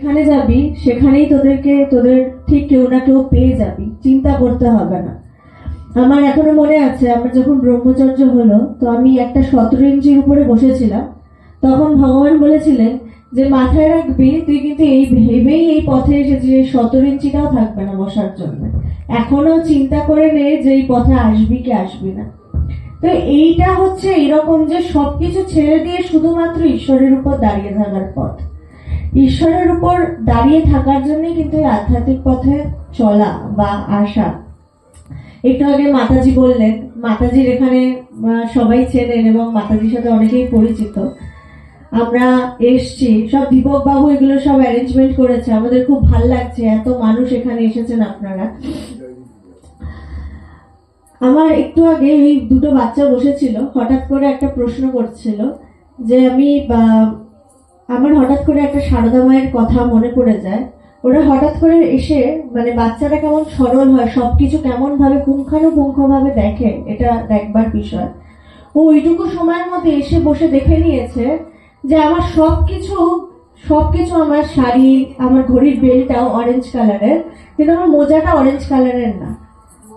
যেখানে যাবি, সেখানেই তোদেরকে, তোদের ঠিক কেউ না কেউ পেয়ে যাবি। চিন্তা করতে হবে না। আমার এখনও মনে আছে, আমার যখন ব্রহ্মচর্য হলো, তো আমি একটা সতেরো ইঞ্চির উপরে বসেছিলাম। তখন ভগবান বলেছিলেন যে, মাথায় রাখবি, তুই কিন্তু এই ভেবেই এই পথে এসেছিস এই সতেরো ইঞ্চিটাও থাকবে না বসার জন্য। এখনও চিন্তা করে নে যে, এই পথে আসবি কি আসবি না। তো এইটা হচ্ছে এরকম যে, সবকিছু ছেড়ে দিয়ে শুধুমাত্র ঈশ্বরের উপর দাঁড়িয়ে থাকার পথ। ঈশ্বরের উপর দাঁড়িয়ে থাকার জন্য কিন্তু এই আধ্যাত্মিক পথে চলা বা আসা। একটু আগে মাতাজি বললেন, মাতাজির এখানে সবাই চেনেন এবং মাতাজির সাথে অনেকেই পরিচিত। আমরা এসছি, সব দীপক বাবু এগুলো সব অ্যারেঞ্জমেন্ট করেছে। আমাদের খুব ভালো লাগছে, এত মানুষ এখানে এসেছেন আপনারা। আমার একটু আগে এই দুটো বাচ্চা বসেছিল, হঠাৎ করে একটা প্রশ্ন করছিল যে আমি আমার হঠাৎ করে একটা সারদা মায়ের কথা মনে পড়ে যায়। ওরা হঠাৎ করে এসে মানে বাচ্চাটা কেমন সরল হয়, সবকিছু কেমন ভাবে পুঙ্খানুপুঙ্খ ভাবে দেখে, এটা দেখবার বিষয়। ও ওইটুকু সময়ের মধ্যে এসে বসে দেখে নিয়েছে যে আমার সব কিছু সব কিছু আমার শাড়ি, আমার ঘড়ির বেলটাও অরেঞ্জ কালারের কিন্তু আমার মোজাটা অরেঞ্জ কালারের না।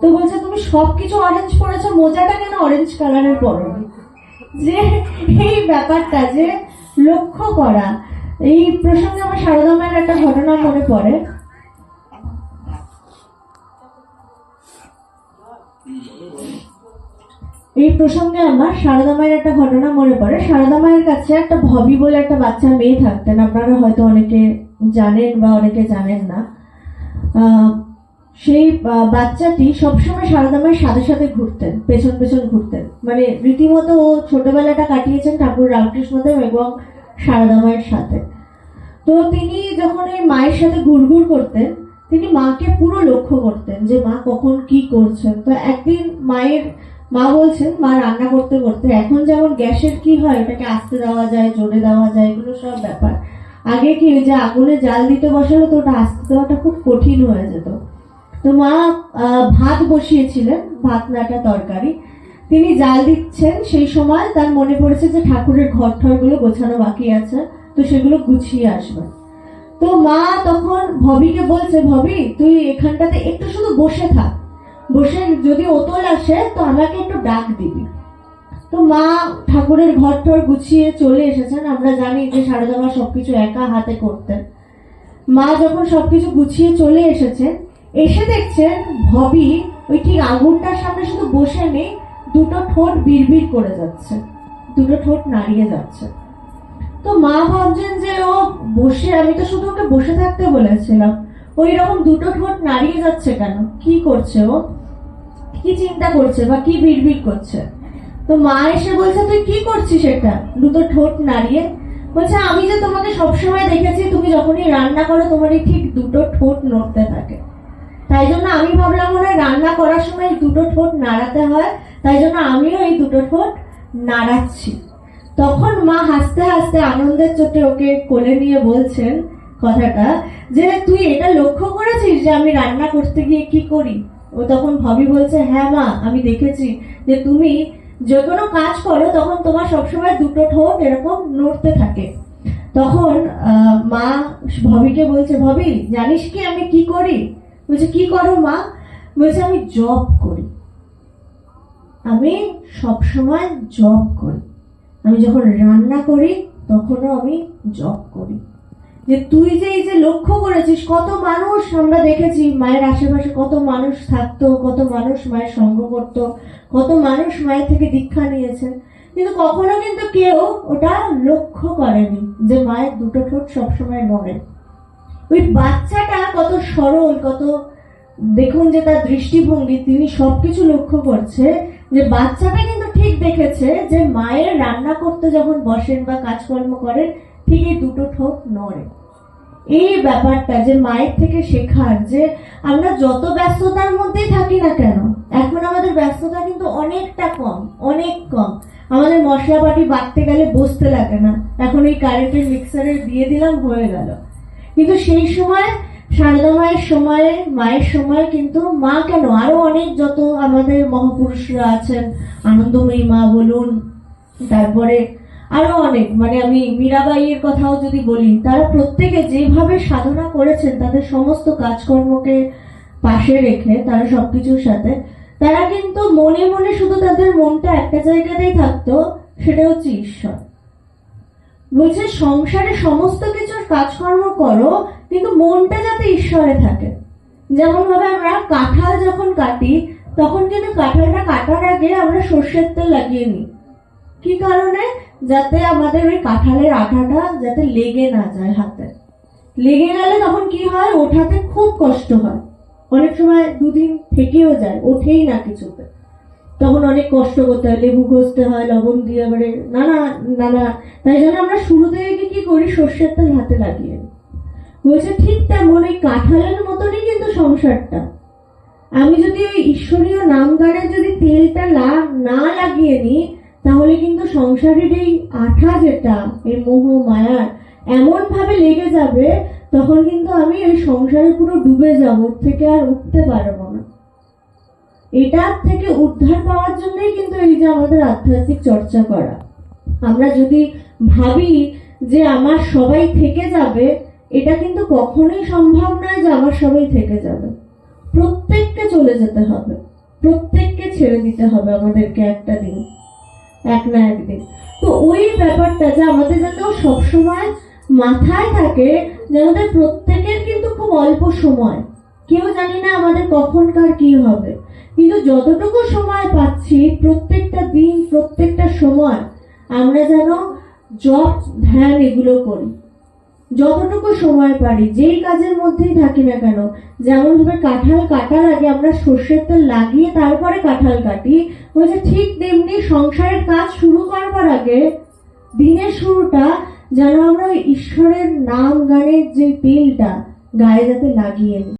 তো বলছে, তুমি সব কিছু অরেঞ্জ পরেছো, মোজাটা কেন অরেঞ্জ কালারের পরোনি? যে এই ব্যাপারটা, যে লক্ষ্য করা। এই প্রসঙ্গে আমার সারদা মায়ের একটা ঘটনা মনে পড়ে। এই প্রসঙ্গে আমার সারদা মায়ের একটা ঘটনা মনে পড়ে। সারদা মায়ের কাছে একটা ভবি বলে একটা বাচ্চা মেয়ে থাকতেন। আপনারা হয়তো অনেকে জানেন বা অনেকে জানেন না। সেই বাচ্চাটি সবসময় সারদা সাথে সাথে ঘুরতেন, পেছন পেছন ঘুরতেন। মানে রীতিমতো ও ছোটবেলাটা কাটিয়েছেন ঠাকুর রামকৃষ্ণদেব এবং সারদা সাথে। তো তিনি যখন এই মায়ের সাথে ঘুরঘুর করতেন, তিনি মাকে পুরো লক্ষ্য করতেন যে মা কখন কি করছেন। তো একদিন মায়ের, মা বলছেন, মা রান্না করতে করতে, এখন যেমন গ্যাসের কি হয়, এটাকে আস্তে দেওয়া যায়, জোরে দেওয়া যায়, এগুলো সব ব্যাপার। আগে কি যে আগুনে জাল দিতে বসালো, তো ওটা আস্তে দেওয়াটা খুব কঠিন হয়ে যেত। তো মা ভাত বসিয়েছিলেন ভাত নাটা তরকারি। তিনি জাল দিচ্ছেন, সেই সময় তার মনে পড়েছে যে ঠাকুরের ঘর ঠরগুলো গোছানো বাকি আছে, তো সেগুলো গুছিয়ে আসবে। তো মা তখন ভবিকে বলছে, ভবি, তুই এখানটাতে একটু শুধু বসে থাক। বসে যদি ওতল আসে, তো আমাকে একটু ডাক দিবি। তো মা ঠাকুরের ঘর টর গুছিয়ে চলে এসেছেন। আমরা জানি যে সারদা মা সবকিছু একা হাতে করতেন। মা যখন সবকিছু গুছিয়ে চলে এসেছেন এসে দেখছেন ভবি ওই ঠিক আগুনটার সামনে শুধু বসে নেই, দুটো ঠোঁট বিড়বিড় করে যাচ্ছে, দুটো ঠোঁট নাড়িয়ে যাচ্ছে। তো মা ভাবছেন যে, ও, বসে, আমি তো শুধু ওকে বসে থাকতে বলেছিলাম। ওই রকম দুটো ঠোঁট নাড়িয়ে যাচ্ছে কেন? কি করছে ও? কি চিন্তা করছে বা কি বিড়বিড় করছে? তো মা এসে বলছে, তুই কি করছিস এটা? দুটো ঠোঁট নাড়িয়ে? বলছে, আমি যে তোমাকে সবসময় দেখেছি, তুমি যখনই রান্না করো তোমার এই ঠিক দুটো ঠোঁট নড়তে থাকে। তাই জন্য আমি ভাবলাম মনে রান্না করার সময় দুটো ঠোঁট নাড়াতে হয়, তাই জন্য আমিও এই দুটো ঠোঁট নাড়াচ্ছি। তখন মা হাসতে হাসতে আনন্দের চোটে ওকে কোলে নিয়ে বলছেন কথাটা যে, তুই এটা লক্ষ্য করেছিস যে আমি রান্না করতে গিয়ে কি করি? ও তখন ভাবি বলছে হ্যাঁ মা, আমি দেখেছি যে তুমি যে কোনো কাজ করো, তখন তোমার সবসময় দুটো ঠোঁট এরকম নড়তে থাকে। তখন মা ভবিকে বলছে, ভবি, জানিস কি আমি কি করি? বলছে, কি করো মা? বলছে, আমি জব করি। আমি সবসময় জব করি। আমি যখন রান্না করি, তখনও আমি জব করি। যে তুই যে এই যে লক্ষ্য করেছিস, কত মানুষ আমরা দেখেছি মায়ের আশেপাশে কত মানুষ থাকতো, কত মানুষ মায়ের সঙ্গ করতো, কত মানুষ মায়ের থেকে দীক্ষা নিয়েছে। কিন্তু কখনো কিন্তু কেউ ওটা লক্ষ্য করেনি যে মায়ের দুটো ঠোঁট সবসময় নড়ে। ওই বাচ্চাটা কত সরল, কত, দেখুন যে তার দৃষ্টিভঙ্গি, তিনি সবকিছু লক্ষ্য করছে যে বাচ্চাটা কিন্তু ঠিক দেখেছে যে মায়ের রান্না করতে যখন বসেন বা কাজকর্ম করেন, ঠিক এই দুটো ঠোঁট নড়ে। এই ব্যাপারটা যে মায়ের থেকে শেখার যে আমরা যত ব্যস্ততার মধ্যেই থাকি না কেন, এখন আমাদের ব্যস্ততা কিন্তু অনেকটা কম, অনেক কম। আমাদের মশলাপাটি বাটতে গেলে বসতে লাগে না। এখন এই কারেন্টের মিক্সারে দিয়ে দিলাম, হয়ে গেল। কিন্তু সেই সময় সারদা মায়ের সময়ে, মায়ের সময় কিন্তু মা কেন? আরও অনেক যত আমাদের মহাপুরুষরা আছেন, আনন্দময়ী মা বলুন, তারপরে আরও অনেক মানে আমি মীরাবাইয়ের কথাও যদি বলি, তারা প্রত্যেকে যেভাবে সাধনা করেছেন, তাদের সমস্ত কাজকর্মকে পাশে রেখে, তারা সবকিছুর সাথে, তারা কিন্তু মনে মনে শুধু তাদের মনটা একটা জায়গাতেই থাকতো, সেটা হচ্ছে ঈশ্বর। বলছে, সংসারে সমস্ত কিছুর কাজকর্ম করো, কিন্তু মনটা যাতে ঈশ্বরে থাকে। যেমন ভাবে আমরা কাঁঠাল যখন কাটি, তখন কিন্তু কাঁঠালটা কাটার আগে আমরা সর্ষের তেল লাগিয়ে নিই। কি কারণে? যাতে আমাদের ওই কাঁঠালের আঠাটা যাতে লেগে না যায় হাতে। লেগে গেলে তখন কি হয়? ওঠাতে খুব কষ্ট হয়। অনেক সময় দুদিন থেকেও যায়, ওঠেই না কিছুতে। তখন অনেক কষ্ট করতে হয়, লেবু ঘষতে হয়, লবণ দিয়ে এবারে না না না না তাই জন্য আমরা শুরু থেকে কি করি? সর্ষের তেল হাতে লাগিয়ে। বলছে, ঠিক তেমন, ওই কাঁঠালের মতনই কিন্তু সংসারটা। আমি যদি ওই ঈশ্বরীয় নাম গানে যদি তেলটা না লাগিয়ে নিই, তাহলে কিন্তু সংসারের এই আঠা যেটা, এই মোহ, মায়ার এমন ভাবে লেগে যাবে, তখন কিন্তু আমি ওই সংসারে পুরো ডুবে যাব থেকে আর উঠতে পারব না। এটার থেকে উদ্ধার পাওয়ার জন্যই কিন্তু এই যে আমাদের আধ্যাত্মিক চর্চা করা। আমরা যদি ভাবি যে আমার সবাই থেকে যাবে, এটা কিন্তু কখনোই সম্ভব নয় যে আমার সবাই থেকে যাবে। প্রত্যেককে চলে যেতে হবে। প্রত্যেককে ছেড়ে দিতে হবে আমাদেরকে একটা দিন, এক না একদিন তো ওই ব্যাপারটা যে আমাদের যাতে সবসময় মাথায় থাকে, যে আমাদের প্রত্যেকের কিন্তু খুব অল্প সময়। কেউ জানি না আমাদের কখনকার কি হবে। কিন্তু যতটুকু সময় পাচ্ছি, প্রত্যেকটা দিন, প্রত্যেকটা সময়, আমরা যেন জব ধ্যান এগুলো করি। যতটুকু সময় পারি, যেই কাজের মধ্যেই থাকি না কেন যেমন ভাবে কাঁঠাল কাটার আগে আমরা সর্ষের তেল লাগিয়ে তারপরে কাঁঠাল কাটি, বলছে ঠিক তেমনি সংসারের কাজ শুরু করবার আগে, দিনের শুরুটা যেন আমরা ঈশ্বরের নাম গানের যে তেলটা গায়ে যাতে লাগিয়ে নিই।